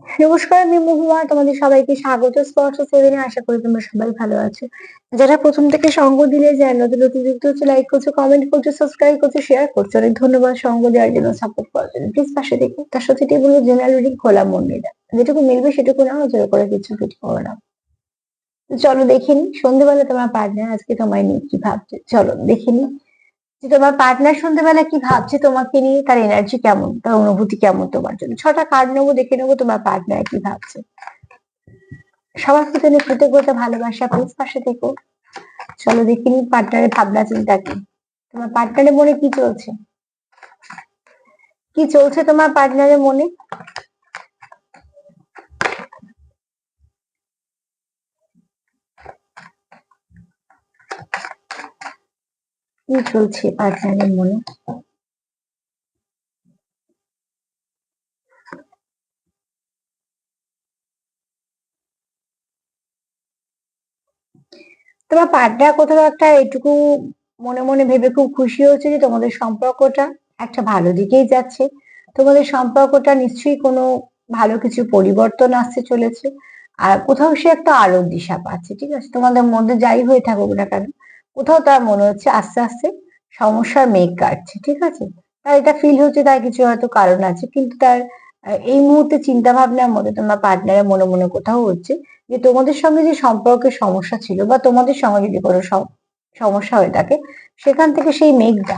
নমস্কার, আমি মহুয়া। তোমাদের সবাইকে স্বাগত। স্পর্শ সেভেনে আশা করি তোমরা সবাই ভালো আছো। যারা প্রথম থেকে সঙ্গ দিলে যায় নতুন নতুন যুক্ত হচ্ছে লাইক করছ কমেন্ট করছ সাবস্ক্রাইব করছ শেয়ার করছ, অনেক ধন্যবাদ সঙ্গ দেওয়ার জন্য সাপোর্ট করার জন্য। প্লিজ পাশে দেখো। তার সাথে টেবিল জেনারেল রিডিং খোলা মন নিয়ে যেটুকু মিলবে সেটুকু না জোর করে কিছু ফিট করো না। চলো দেখিনি সন্ধ্যেবেলা তোমার পার্টনার আজকে তোমায় নিয়ে কি ভাবছে? চলো দেখিনি যে তোমার পার্টনার সন্ধ্যেবেলা কি ভাবছে তোমাকে নিয়ে, তার এনার্জি কেমন, তার অনুভূতি কেমন তোমার জন্য? ছটা কার্ড নেব, দেখে নেব তোমার পার্টনার কি ভাবছে। সবার প্রতি কৃতজ্ঞতা, ভালোবাসা প্লিজ পাশে থেকো। চলো দেখে নি পার্টনারের ভাবনা চিন্তা কি। তোমার পার্টনারের মনে কি চলছে? কি চলছে তোমার পার্টনারের মনে? কি চলছে পার্টনারের মনে? তোমার পার্টনার কোথাও একটা এটুকু মনে মনে ভেবে খুব খুশি হচ্ছে যে তোমাদের সম্পর্কটা একটা ভালো দিকেই যাচ্ছে। তোমাদের সম্পর্কটা নিশ্চয়ই কোনো ভালো কিছু পরিবর্তন আসতে চলেছে। আর কোথাও সে একটা আলোর দিশা পাচ্ছে, ঠিক আছে? তোমাদের মধ্যে যাই হয়ে থাকুক না কেন কোথাও তার মনে হচ্ছে আস্তে আস্তে সমস্যার মেঘ কাটছে, ঠিক আছে? তার এটা ফিল হচ্ছে, তার কিছু হয়তো কারণ আছে, কিন্তু তার এই মুহূর্তে চিন্তা ভাবনার মধ্যে তোমার পার্টনারের মনে মনে কোথাও হচ্ছে যে তোমাদের সঙ্গে যে সম্পর্কের সমস্যা ছিল বা তোমাদের সঙ্গে যদি কোনো সম- সমস্যা হয়ে থাকে, সেখান থেকে সেই মেঘটা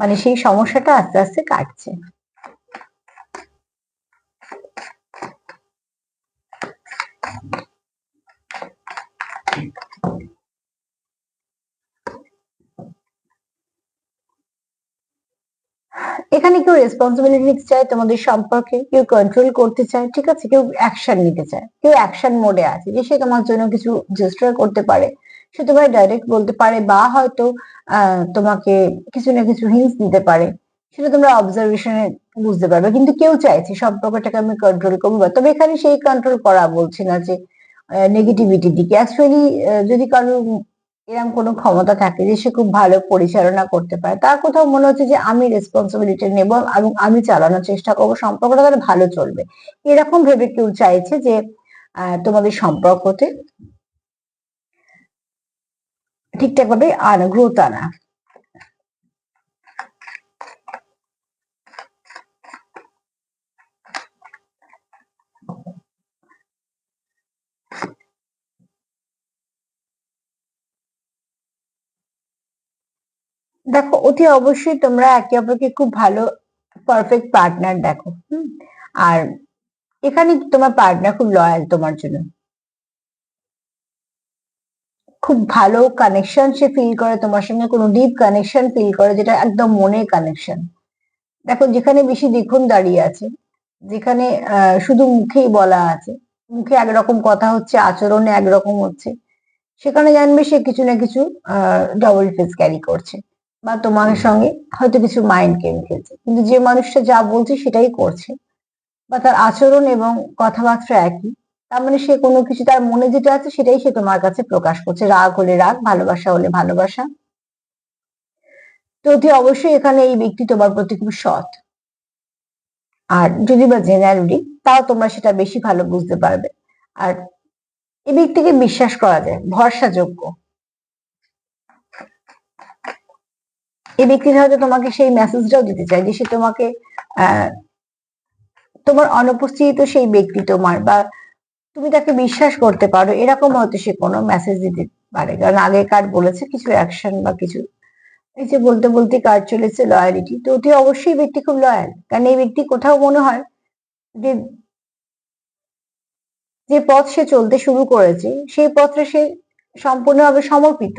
মানে সেই সমস্যাটা আস্তে আস্তে কাটছে। এখানে কেউ রেসপন্সিবিলিটি নিতে চায় তোমাদের সম্পর্কে, কেউ কন্ট্রোল করতে চায়, ঠিক আছে? কেউ অ্যাকশন নিতে চায়। কেউ অ্যাকশন মোডে আছে যে সে তোমার জন্য কিছু জেস্টার করতে পারে। সে তোমায় ডাইরেক্ট বলতে পারে বা হয়তো তোমাকে কিছু না কিছু হিন্টস দিতে পারে। সেটা তোমরা অবজারভেশনে বুঝতে পারবে। কিন্তু কেউ চাইছে সম্পর্কটাকে আমি কন্ট্রোল করব তবে এখানে সেই কন্ট্রোল করা বলছি না যে নেগেটিভিটির দিকে। অ্যাকচুয়ালি যদি কারোর এরকম কোনো ক্ষমতা থাকে যে সে খুব ভালো পরিচালনা করতে পারে, তার কোথাও মনে হচ্ছে যে আমি রেসপন্সিবিলিটি নেব এবং আমি চালানোর চেষ্টা করব, সম্পর্কটা তাহলে ভালো চলবে। এরকম ভেবে কেউ চাইছে যে তোমাদের সম্পর্কতে ঠিকঠাক ভাবে আনা গ্রোথ আনা। দেখো, অতি অবশ্যই তোমরা একে অপরকে খুব ভালো পারফেক্ট পার্টনার দেখো, হুম? আর এখানে তোমার পার্টনার খুব লয়াল তোমার জন্য। খুব ভালো কানেকশন সে ফিল করে, তোমার সঙ্গে কোনো ডিপ কানেকশন ফিল করে, যেটা একদম মনের কানেকশন দেখো, যেখানে বেশি দেখুন দাঁড়িয়ে আছে, যেখানে শুধু মুখেই বলা আছে, মুখে একরকম কথা হচ্ছে, আচরণে একরকম হচ্ছে, সেখানে জানবে সে কিছু না কিছু ডবল ফেস ক্যারি করছে। বা তোমার সঙ্গে হয়তো কিছু মাইন্ড গেম খেলছে। কিন্তু যে মানুষটা যা বলছে সেটাই করছে। বা তার আচরণ এবং কথাবার্তা একই। তার মানে সে কোনো কিছু তার মনে যেটা আছে সেটাই সে তোমার কাছে প্রকাশ করছে। রাগ হলে রাগ ভালোবাসা হলে ভালোবাসা। তো অতি অবশ্যই এখানে এই ব্যক্তি তোমার প্রতি খুব সৎ। আর যদি বা জেনারেলি তাও তোমরা সেটা বেশি ভালো বুঝতে পারবে। আর এই ব্যক্তিকে বিশ্বাস করা যায় ভরসাযোগ্য। এই ব্যক্তি হয়তো তোমাকে সেই মেসেজটাও দিতে চায় যে সে তোমাকে তোমার অনুপস্থিত সেই ব্যক্তি তোমার বা তুমি তাকে বিশ্বাস করতে পারো, এরকম হয়তো সে কোনো মেসেজ দিতে পারে। কারণ আগে কার্ড বলেছে কিছু অ্যাকশন বা কিছু, এই যে বলতে বলতে কার্ড চলেছে লয়ালিটি তো অতি অবশ্যই ব্যক্তি খুব লয়াল কারণ এই ব্যক্তি কোথাও মনে হয় যে যে পথ সে চলতে শুরু করেছে, সেই পথে সে সম্পূর্ণভাবে সমর্পিত।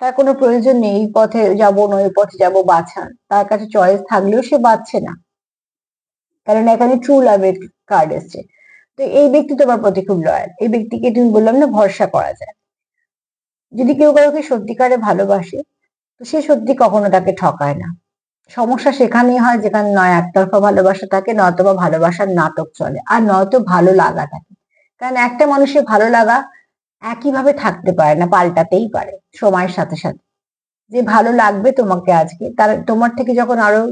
তার কোনো প্রয়োজন নেই, এই পথে যাব না ওই পথে যাব বাছার তার কাছে চয়েস থাকলেও সে বাঁচছে না। কারণ এখানে ট্রু লাভের কার্ড এসছে। তো এই ব্যক্তি তোমার প্রতি খুব লয়াল এই ব্যক্তিকে তুমি বললাম না, ভরসা করা যায়। যদি কেউ কাউকে সত্যিকারে ভালোবাসে, তো সে সত্যি কখনো তাকে ঠকায় না। সমস্যা সেখানেই হয় যেখানে নয়, একতরফা ভালোবাসা থাকে নয়তো বা ভালোবাসার নাটক চলে। আর নয়তো ভালো লাগা থাকে। কারণ একটা মানুষের ভালো লাগা একইভাবে থাকতে পারে না, পাল্টাতেই পারে সময়ের সাথে সাথে। যে ভালো লাগবে তোমাকে আজকে, তার তোমার থেকে যখন আরও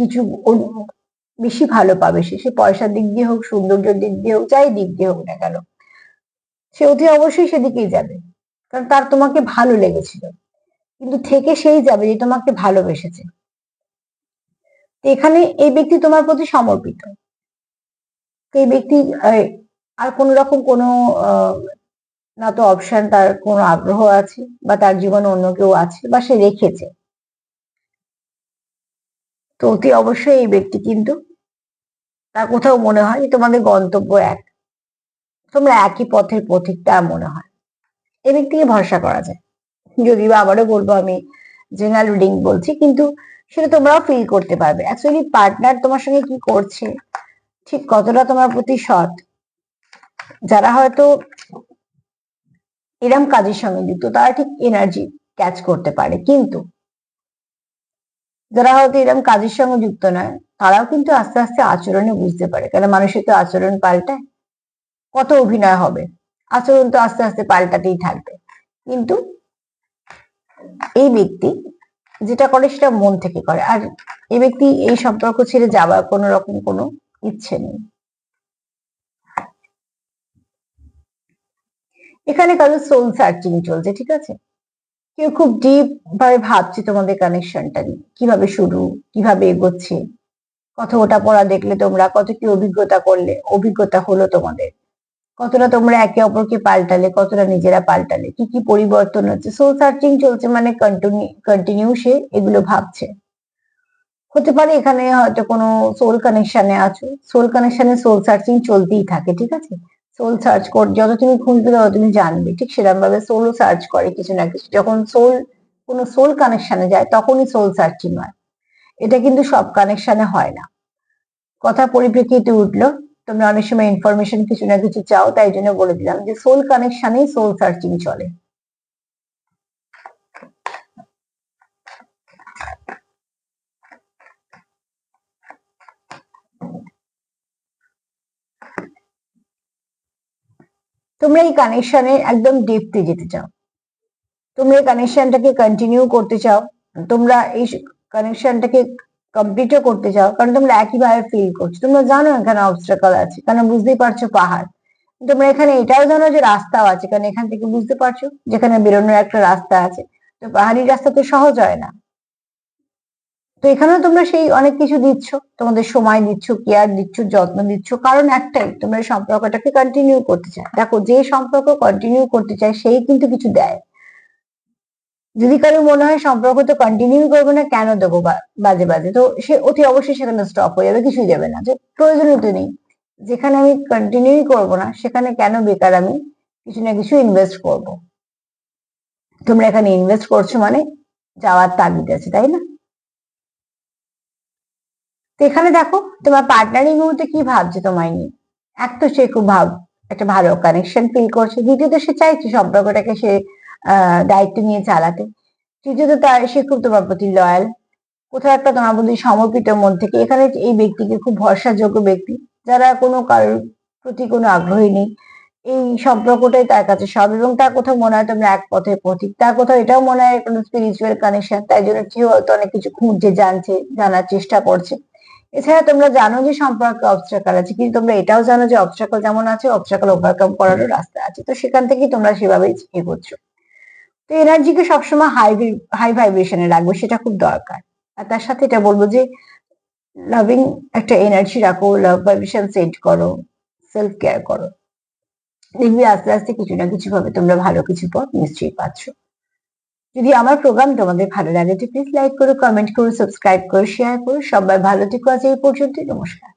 কিছু বেশি ভালো পাবে সে সে পয়সার দিক দিয়ে হোক, সৌন্দর্যের দিক দিয়ে হোক, যাই দিক দিয়ে হোক না কেন, সে অতি অবশ্যই সেদিকেই যাবে। কারণ তার তোমাকে ভালো লেগেছিল। কিন্তু থেকে সেই যাবে যে তোমাকে ভালোবেসেছে। এখানে এই ব্যক্তি তোমার প্রতি সমর্পিত। এই ব্যক্তি আর কোন রকম কোনো না তো অপশন তার কোনো আগ্রহ আছে বা তার জীবনে অন্য কেউ আছে বা সে রেখেছে। তো অতি অবশ্যই এই ব্যক্তি কিন্তু তার কোথাও মনে হয় যে তোমাদের গন্তব্য এক। তোমরা একই পথের পথিক তা মনে হয়। এই ব্যক্তিকে ভরসা করা যায়। যদি বা আবারও বলব আমি জেনারেল রিডিং বলছি, কিন্তু সেটা তোমরাও ফিল করতে পারবে। অ্যাকচুয়ালি পার্টনার তোমার সঙ্গে কি করছে, ঠিক কতটা তোমার প্রতি সৎ, যারা হয়তো এরম কাজের সঙ্গে যুক্ত, তারা ঠিক এনার্জি ক্যাচ করতে পারে। কিন্তু যারা হয়তো এরকম কাজের সঙ্গে যুক্ত নয়, তারাও কিন্তু আস্তে আস্তে আচরণে বুঝতে পারে। কারণ মানুষের তো আচরণ পাল্টায়, কত অভিনয় হবে? আচরণ তো আস্তে আস্তে পাল্টাতেই থাকবে। কিন্তু এই ব্যক্তি যেটা করে সেটা মন থেকে করে। আর এই ব্যক্তি এই সম্পর্ক ছেড়ে যাওয়ার কোনো রকম কোনো ইচ্ছে নেই। এখানে কারও সোল সার্চিং চলছে, ঠিক আছে? কেউ খুব ডিপ ভাবে ভাবছে তোমাদের কানেকশনটা নিয়ে। কীভাবে শুরু, কীভাবে এগোচ্ছে? কত ওটা পড়া দেখলে তোমরা, কত কি অভিজ্ঞতা করলে, অভিজ্ঞতা হলো তোমাদের। কতটা তোমরা একে অপরকে পাল্টালে, কতটা নিজেরা পাল্টালে, কি কি পরিবর্তন হচ্ছে? সোল সার্চিং চলছে মানে কন্টিনিউ কন্টিনিউ সে এগুলো ভাবছে। হতে পারে এখানে হয়তো কোনো সোল কানেকশনে আছো। সোল কানেকশনে সোল সার্চিং চলতেই থাকে, ঠিক আছে? সোল সার্চ কর, যত তুমি খুঁজবে তত তুমি জানবে, ঠিক সেরকম ভাবে সোল সার্চ করে কিছু না কিছু। যখন সোল কোনো সোল কানেকশনে যায়, তখনই সোল সার্চিং হয়। এটা কিন্তু সব কানেকশনে হয় না। কথা পরিপ্রেক্ষিতে উঠল, তোমরা অনেক সময় ইনফরমেশন কিছু না কিছু চাও, তাই জন্য বলে দিলাম যে সোল কানেকশনেই সোল সার্চিং চলে। তোমরা এই কানেকশনে একদম ডিপতে যেতে চাও। তোমরা এই কানেকশনটাকে কন্টিনিউ করতে চাও। তোমরা এই কানেকশনটাকে কমপ্লিটও করতে চাও। কারণ তোমরা একইভাবে ফিল করছ। তোমরা জানো এখানে অবস্ট্রাকল আছে। কারণ বুঝতেই পারছ পাহাড়। তোমরা এখানে এটাও জানো যে রাস্তাও আছে। কারণ এখান থেকে বুঝতে পারছ যেখানে বেরোনোর একটা রাস্তা আছে। তো পাহাড়ি রাস্তা তো সহজ হয় না। তো এখানেও তোমরা সেই অনেক কিছু দিচ্ছ। তোমাদের সময় দিচ্ছ কেয়ার দিচ্ছ, যত্ন দিচ্ছ। কারণ একটাই, তোমরা সম্পর্কটাকে কন্টিনিউ করতে চায়। দেখো, যে সম্পর্ক কন্টিনিউ করতে চায়, সেই কিন্তু কিছু দেয়। যদি কারও মনে হয় সম্পর্ক তো কন্টিনিউ করব না, কেন দেবো বাজে বাজে? তো সে অতি অবশ্যই সেখানে স্টপ হয়ে যাবে, কিছুই দেবে না। যে প্রয়োজনই তো নেই। যেখানে আমি কন্টিনিউ করব না, সেখানে কেন বেকার আমি কিছু না কিছু ইনভেস্ট করব? তোমরা এখানে ইনভেস্ট করছ মানে যাওয়ার তাগিদ আছে, তাই না? তো এখানে দেখো, তোমার পার্টনার মুহূর্তে কি ভাবছে তোমায় নিয়ে? এক তো সে খুব ভাব, একটা ভালো কানেকশন ফিল করছে। দ্বিতীয়ত সে চাইছে সম্পর্কটাকে সে দায়িত্ব নিয়ে চালাতে। তৃতীয়ত তার, সে খুব তোমার প্রতি লয়াল কোথাও একটা তোমার প্রতি সমর্পিত মন থেকে। এখানে এই ব্যক্তিকে খুব ভরসাযোগ্য ব্যক্তি, যারা কোনো কারোর প্রতি কোনো আগ্রহী নেই। এই সম্পর্কটাই তার কাছে সব এবং তার কোথাও মনে হয় তোমরা এক পথে পথিক। তার কোথাও এটাও মনে হয় কোনো স্পিরিচুয়াল কানেকশন তাই জন্য কেউ হয়তো অনেক কিছু খুঁজছে, জানছে, জানার চেষ্টা করছে। এছাড়া তোমরা জানো যে সম্পর্কে অবস্ট্রাকল আছে, কিন্তু তোমরা এটাও জানো যে অবস্ট্রাকল যেমন আছে অবস্ট্রাকল ওভারকাম করারও রাস্তা আছে। তো সেখান থেকেই তোমরা সেভাবেই এগোচ্ছ তো এনার্জিকে সবসময় হাই হাই ভাইব্রেশনে রাখবে, সেটা খুব দরকার। আর তার সাথে এটা বলব যে লাভিং একটা এনার্জি রাখো লাভ ভাইব্রেশন সেট করো সেলফ কেয়ার করো। দেখবি আস্তে আস্তে কিছু না কিছু ভাবে তোমরা ভালো কিছু পথ নিশ্চয়ই পাচ্ছ। যদি আমার প্রোগ্রাম তোমাদের ভালো লাগে, তো প্লিজ লাইক করো কমেন্ট করো সাবস্ক্রাইব করো শেয়ার করো, সবাই ভালো থেকো আজ এই পর্যন্ত নমস্কার।